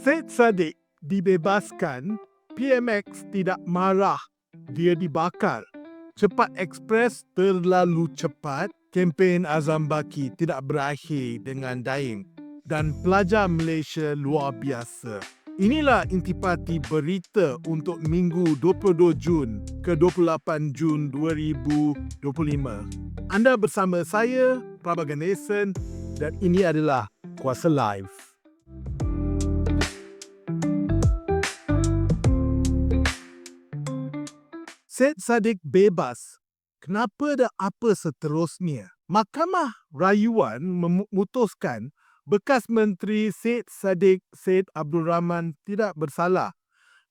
Syed Saddiq dibebaskan, PMX tidak marah, dia dibakar. Cepat Express terlalu cepat, kempen Azam Baki tidak berakhir dengan dying dan pelajar Malaysia luar biasa. Inilah intipati berita untuk minggu 22 Jun ke 28 Jun 2025. Anda bersama saya, Prabha Ganesan dan ini adalah Kuasa Live. Syed Saddiq bebas. Kenapa dan apa seterusnya? Mahkamah Rayuan memutuskan bekas Menteri Syed Saddiq Syed Abdul Rahman tidak bersalah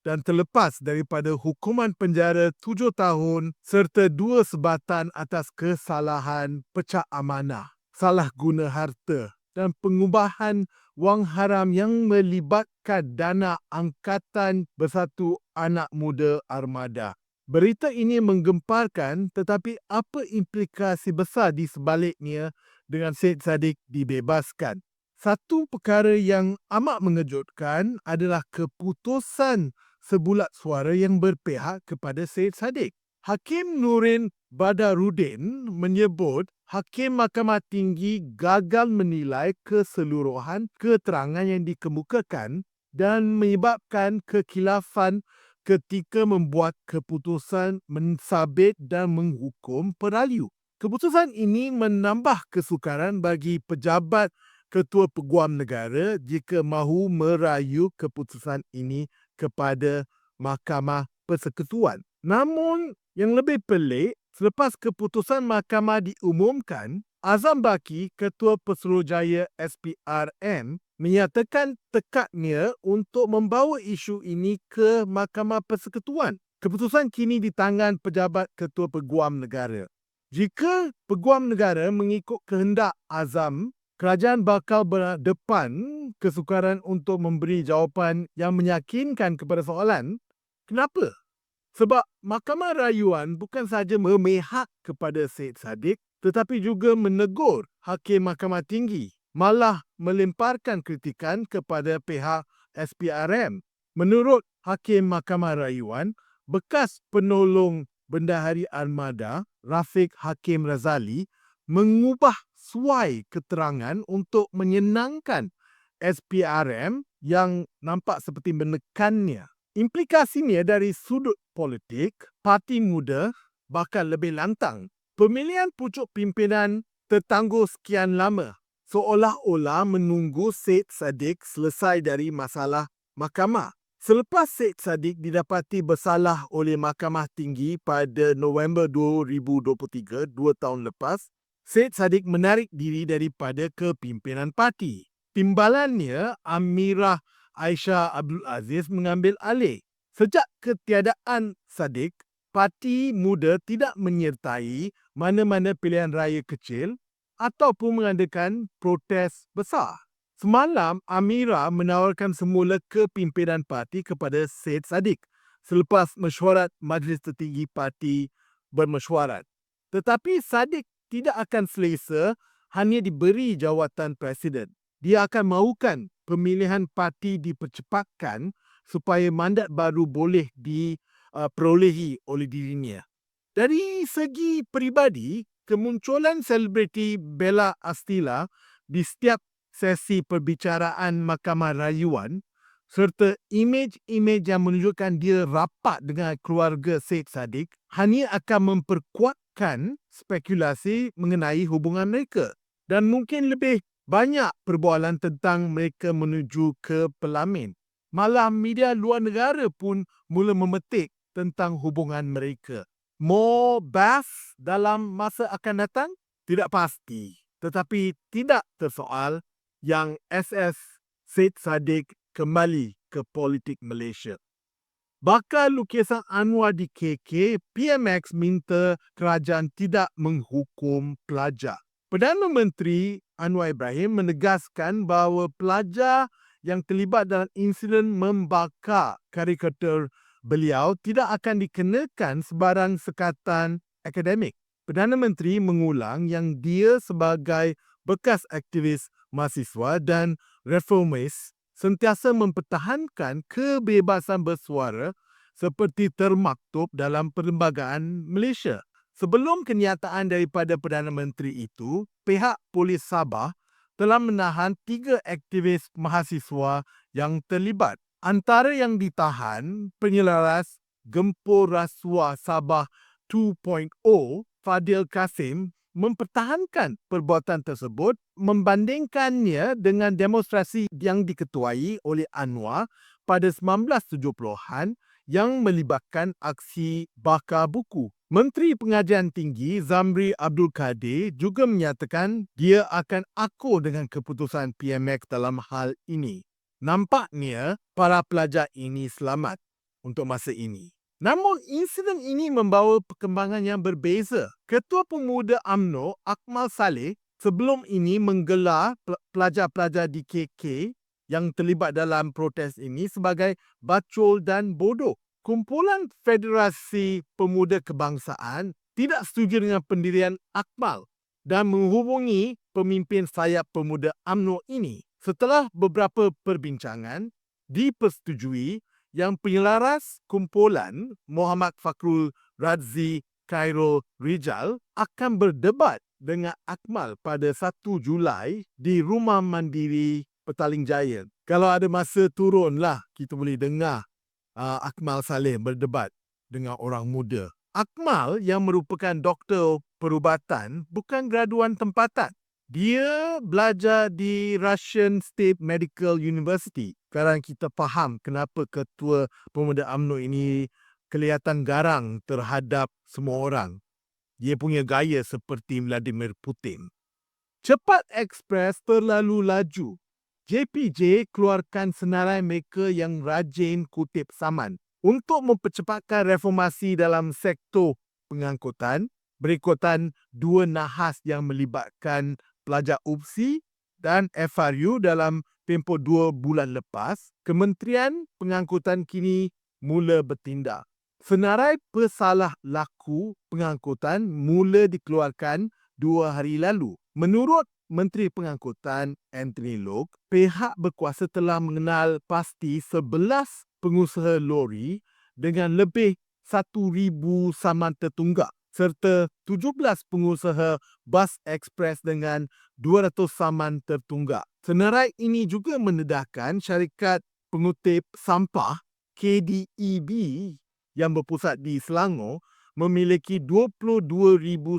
dan terlepas daripada hukuman penjara tujuh tahun serta dua sebatan atas kesalahan pecah amanah, salah guna harta dan pengubahan wang haram yang melibatkan dana angkatan bersatu anak muda armada. Berita ini menggemparkan tetapi apa implikasi besar di sebaliknya dengan Syed Saddiq dibebaskan? Satu perkara yang amat mengejutkan adalah keputusan sebulat suara yang berpihak kepada Syed Saddiq. Hakim Nurin Badarudin menyebut Hakim Mahkamah Tinggi gagal menilai keseluruhan keterangan yang dikemukakan dan menyebabkan kekilafan ketika membuat keputusan mensabit dan menghukum peraliu. Keputusan ini menambah kesukaran bagi pejabat ketua peguam negara jika mahu merayu keputusan ini kepada Mahkamah Persekutuan. Namun, yang lebih pelik, selepas keputusan mahkamah diumumkan, Azam Baki, Ketua Pesuruhjaya SPRM, menyatakan tekadnya untuk membawa isu ini ke Mahkamah Persekutuan. Keputusan kini di tangan pejabat Ketua Peguam Negara. Jika Peguam Negara mengikut kehendak Azam, kerajaan bakal berdepan kesukaran untuk memberi jawapan yang meyakinkan kepada soalan, kenapa? Sebab Mahkamah Rayuan bukan sahaja memihak kepada Syed Saddiq, tetapi juga menegur Hakim Mahkamah Tinggi, malah melemparkan kritikan kepada pihak SPRM. Menurut Hakim Mahkamah Rayuan, bekas penolong Bendahari Armada, Rafiq Hakim Razali, mengubah suai keterangan untuk menyenangkan SPRM yang nampak seperti menekannya. Implikasinya dari sudut politik, parti muda bakal lebih lantang Pemilihan pucuk pimpinan tertangguh sekian lama seolah-olah menunggu Syed Saddiq selesai dari masalah mahkamah. Selepas Syed Saddiq didapati bersalah oleh Mahkamah Tinggi pada November 2023, dua tahun lepas, Syed Saddiq menarik diri daripada kepimpinan parti. Timbalannya, Amirah Aisyah Abdul Aziz mengambil alih. Sejak ketiadaan Saddiq, parti muda tidak menyertai mana-mana pilihan raya kecil ataupun mengadakan protes besar. Semalam, Amira menawarkan semula kepimpinan parti kepada Syed Saddiq selepas mesyuarat Majlis Tertinggi Parti bermesyuarat. Tetapi Saddiq tidak akan selesa hanya diberi jawatan Presiden. Dia akan mahukan pemilihan parti dipercepatkan supaya mandat baru boleh di uh, perolehi oleh dirinya. Dari segi peribadi, kemunculan selebriti Bella Astila di setiap sesi perbicaraan Mahkamah Rayuan serta imej-imej yang menunjukkan dia rapat dengan keluarga Syed Saddiq hanya akan memperkuatkan spekulasi mengenai hubungan mereka dan mungkin lebih banyak perbualan tentang mereka menuju ke pelamin. Malah media luar negara pun mula memetik tentang hubungan mereka. More bass dalam masa akan datang? Tidak pasti. Tetapi tidak tersoal yang SS Syed Saddiq kembali ke politik Malaysia. Bakal lukisan Anwar di KK, PMX minta kerajaan tidak menghukum pelajar. Perdana Menteri Anwar Ibrahim menegaskan bahawa pelajar yang terlibat dalam insiden membakar karikatur beliau tidak akan dikenakan sebarang sekatan akademik. Perdana Menteri mengulang yang dia sebagai bekas aktivis mahasiswa dan reformis sentiasa mempertahankan kebebasan bersuara seperti termaktub dalam Perlembagaan Malaysia. Sebelum kenyataan daripada Perdana Menteri itu, pihak polis Sabah telah menahan tiga aktivis mahasiswa yang terlibat. Antara yang ditahan, penyelaras Gempur Rasuah Sabah 2.0, Fadil Kasim, mempertahankan perbuatan tersebut membandingkannya dengan demonstrasi yang diketuai oleh Anwar pada 1970-an yang melibatkan aksi bakar buku. Menteri Pengajian Tinggi Zamri Abdul Kadir juga menyatakan dia akan akur dengan keputusan PMX dalam hal ini. Nampaknya para pelajar ini selamat untuk masa ini. Namun insiden ini membawa perkembangan yang berbeza. Ketua Pemuda AMNO Akmal Saleh sebelum ini menggelar pelajar-pelajar di KK yang terlibat dalam protes ini sebagai bacol dan bodoh. Kumpulan Federasi Pemuda Kebangsaan tidak setuju dengan pendirian Akmal dan menghubungi pemimpin sayap pemuda AMNO ini. Setelah beberapa perbincangan, dipersetujui yang penyelaras kumpulan Muhammad Fakrul Radzi Cairo Rijal akan berdebat dengan Akmal pada 1 Julai di Rumah Mandiri Petaling Jaya. Kalau ada masa turunlah kita boleh dengar uh, Akmal Saleh berdebat dengan orang muda. Akmal yang merupakan doktor perubatan bukan graduan tempatan. Dia belajar di Russian State Medical University. Sekarang kita faham kenapa ketua pemuda AMNO ini kelihatan garang terhadap semua orang. Dia punya gaya seperti Vladimir Putin. Cepat Express terlalu laju JPJ keluarkan senarai mereka yang rajin kutip saman untuk mempercepatkan reformasi dalam sektor pengangkutan berikutan dua nahas yang melibatkan pelajar UPSI dan FRU dalam tempoh dua bulan lepas, Kementerian Pengangkutan kini mula bertindak. Senarai pesalah laku pengangkutan mula dikeluarkan dua hari lalu. Menurut Menteri Pengangkutan Anthony Lok, pihak berkuasa telah mengenal pasti 11 pengusaha lori dengan lebih 1,000 saman tertunggak serta 17 pengusaha bas ekspres dengan 200 saman tertunggak. Senarai ini juga mendedahkan syarikat pengutip sampah KDEB yang berpusat di Selangor memiliki 22,000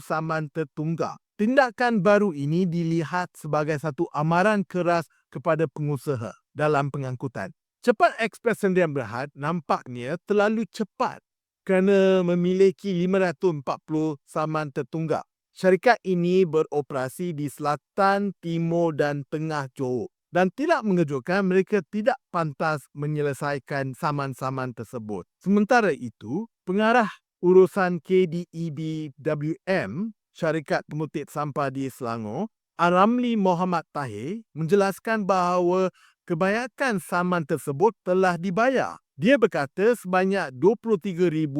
saman tertunggak. Tindakan baru ini dilihat sebagai satu amaran keras kepada pengusaha dalam pengangkutan. Cepat Ekspres Sendirian Berhad nampaknya terlalu cepat kerana memiliki 540 saman tertunggak. Syarikat ini beroperasi di selatan, timur dan tengah Johor dan tidak mengejutkan mereka tidak pantas menyelesaikan saman-saman tersebut. Sementara itu, pengarah urusan KDEB WM syarikat pengutip sampah di Selangor, Aramli Muhammad Tahir menjelaskan bahawa kebanyakan saman tersebut telah dibayar. Dia berkata sebanyak 23,218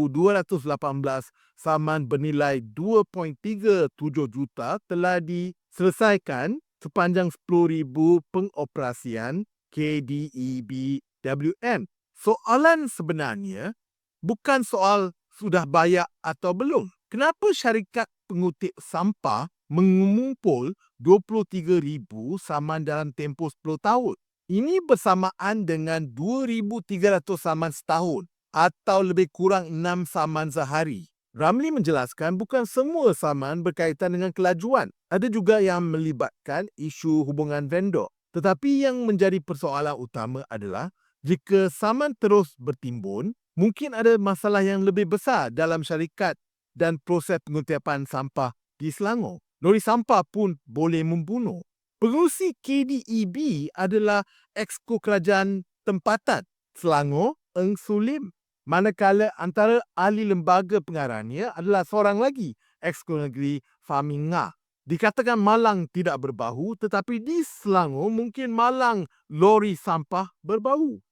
saman bernilai 2.37 juta telah diselesaikan sepanjang 10,000 pengoperasian KDEB WM. Soalan sebenarnya bukan soal sudah bayar atau belum. Kenapa syarikat pengutip sampah mengumpul 23,000 saman dalam tempoh 10 tahun. Ini bersamaan dengan 2,300 saman setahun atau lebih kurang 6 saman sehari. Ramli menjelaskan bukan semua saman berkaitan dengan kelajuan. Ada juga yang melibatkan isu hubungan vendor. Tetapi yang menjadi persoalan utama adalah jika saman terus bertimbun, mungkin ada masalah yang lebih besar dalam syarikat dan proses pengutipan sampah di Selangor. Lori sampah pun boleh membunuh. Pengurusi KDEB adalah exco kerajaan tempatan Selangor Eng Sulim. Manakala antara ahli lembaga pengarahnya adalah seorang lagi exco negeri Fahmi Ngah. Dikatakan Malang tidak berbau tetapi di Selangor mungkin Malang lori sampah berbau.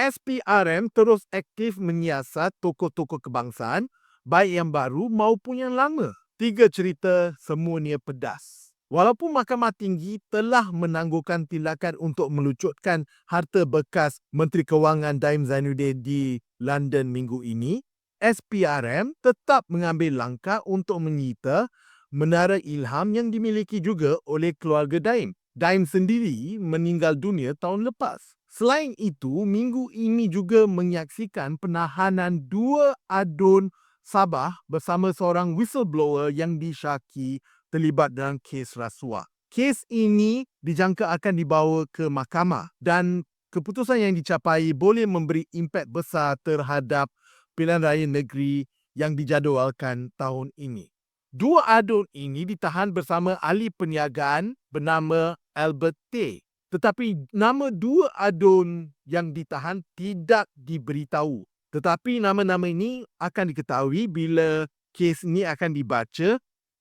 SPRM terus aktif menyiasat tokoh-tokoh kebangsaan baik yang baru maupun yang lama. Tiga cerita semuanya pedas. Walaupun Mahkamah Tinggi telah menangguhkan tindakan untuk melucutkan harta bekas Menteri Kewangan Daim Zainuddin di London minggu ini, SPRM tetap mengambil langkah untuk menyita menara ilham yang dimiliki juga oleh keluarga Daim. Daim sendiri meninggal dunia tahun lepas. Selain itu, minggu ini juga menyaksikan penahanan dua adun Sabah bersama seorang whistleblower yang disyaki terlibat dalam kes rasuah. Kes ini dijangka akan dibawa ke mahkamah dan keputusan yang dicapai boleh memberi impak besar terhadap pilihan raya negeri yang dijadualkan tahun ini. Dua adun ini ditahan bersama ahli perniagaan bernama Albert Tay. Tetapi nama dua adun yang ditahan tidak diberitahu. Tetapi nama-nama ini akan diketahui bila kes ini akan dibaca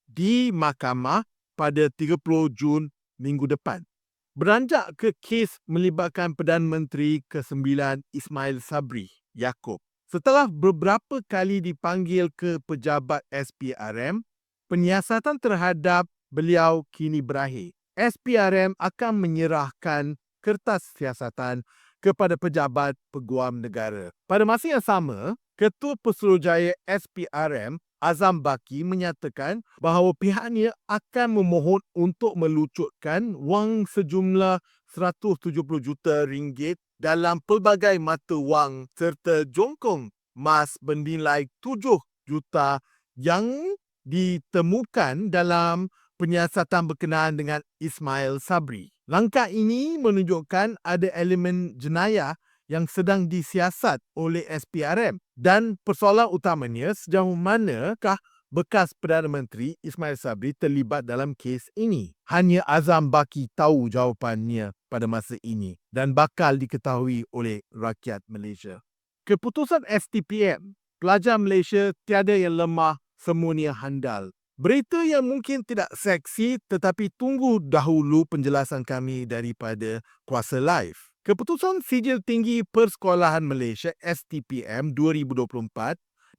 di mahkamah pada 30 Jun minggu depan. Beranjak ke kes melibatkan Perdana Menteri ke-9 Ismail Sabri Yaakob. Setelah beberapa kali dipanggil ke pejabat SPRM, penyiasatan terhadap beliau kini berakhir. SPRM akan menyerahkan kertas siasatan kepada pejabat peguam negara. Pada masa yang sama, Ketua Pesuruhjaya SPRM Azam Baki menyatakan bahawa pihaknya akan memohon untuk melucutkan wang sejumlah 170 juta ringgit dalam pelbagai mata wang serta jongkong emas bernilai 7 juta yang ditemukan dalam penyiasatan berkenaan dengan Ismail Sabri. Langkah ini menunjukkan ada elemen jenayah yang sedang disiasat oleh SPRM dan persoalan utamanya sejauh manakah bekas Perdana Menteri Ismail Sabri terlibat dalam kes ini. Hanya Azam Baki tahu jawapannya pada masa ini dan bakal diketahui oleh rakyat Malaysia. Keputusan STPM, pelajar Malaysia tiada yang lemah, semuanya handal. Berita yang mungkin tidak seksi tetapi tunggu dahulu penjelasan kami daripada Kuasa Live. Keputusan Sijil Tinggi Persekolahan Malaysia STPM 2024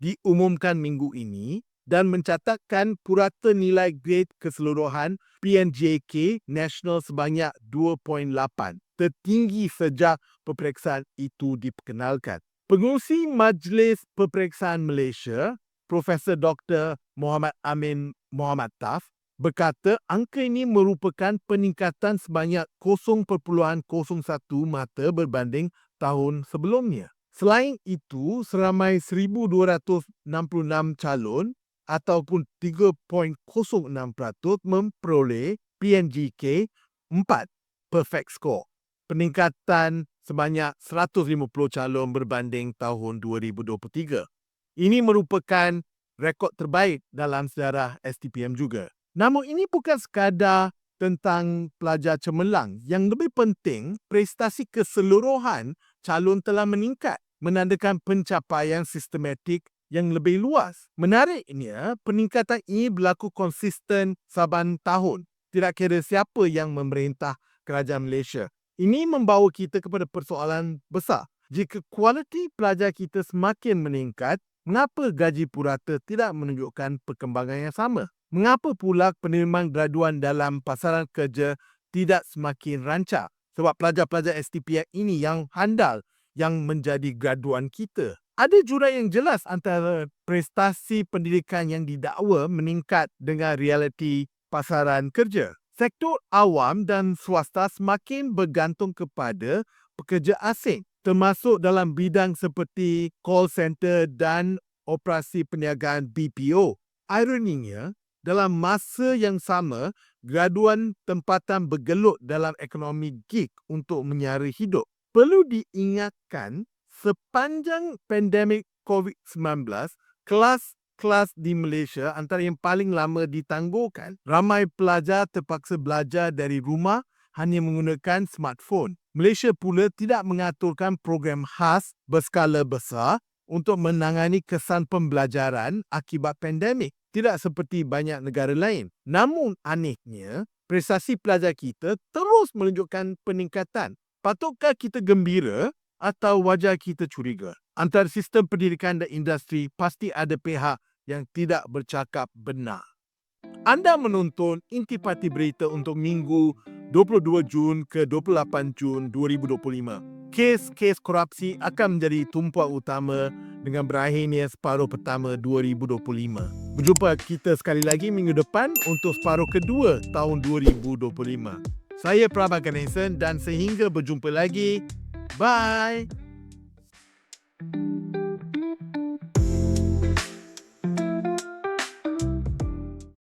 diumumkan minggu ini dan mencatatkan purata nilai grade keseluruhan PNJK National sebanyak 2.8, tertinggi sejak peperiksaan itu diperkenalkan. Pengurusi Majlis Peperiksaan Malaysia, Profesor Dr. Muhammad Amin Muhammad Taf, berkata angka ini merupakan peningkatan sebanyak 0.01 mata berbanding tahun sebelumnya. Selain itu, seramai 1,266 calon ataupun 3.06% memperoleh PNGK 4 perfect score. Peningkatan sebanyak 150 calon berbanding tahun 2023. Ini merupakan rekod terbaik dalam sejarah STPM juga. Namun ini bukan sekadar tentang pelajar cemerlang. Yang lebih penting, prestasi keseluruhan calon telah meningkat menandakan pencapaian sistematik yang lebih luas. Menariknya, peningkatan ini berlaku konsisten saban tahun. Tidak kira siapa yang memerintah kerajaan Malaysia. Ini membawa kita kepada persoalan besar. Jika kualiti pelajar kita semakin meningkat, mengapa gaji purata tidak menunjukkan perkembangan yang sama? Mengapa pula penerimaan graduan dalam pasaran kerja tidak semakin rancak? Sebab pelajar-pelajar STPM ini yang handal yang menjadi graduan kita. Ada jurang yang jelas antara prestasi pendidikan yang didakwa meningkat dengan realiti pasaran kerja. Sektor awam dan swasta semakin bergantung kepada pekerja asing termasuk dalam bidang seperti call center dan operasi perniagaan BPO. Ironinya, dalam masa yang sama, graduan tempatan bergelut dalam ekonomi gig untuk menyara hidup. Perlu diingatkan, sepanjang pandemik COVID-19, kelas-kelas di Malaysia antara yang paling lama ditangguhkan. Ramai pelajar terpaksa belajar dari rumah hanya menggunakan smartphone. Malaysia pula tidak mengaturkan program khas berskala besar untuk menangani kesan pembelajaran akibat pandemik tidak seperti banyak negara lain. Namun anehnya, prestasi pelajar kita terus menunjukkan peningkatan. Patutkah kita gembira atau wajar kita curiga? Antara sistem pendidikan dan industri pasti ada pihak yang tidak bercakap benar. Anda menonton Intipati Berita untuk minggu 22 Jun ke 28 Jun 2025 kes-kes korupsi akan menjadi tumpuan utama dengan berakhirnya separuh pertama 2025. Berjumpa kita sekali lagi minggu depan untuk separuh kedua tahun 2025. Saya Prabhat Ganesan dan sehingga berjumpa lagi. Bye!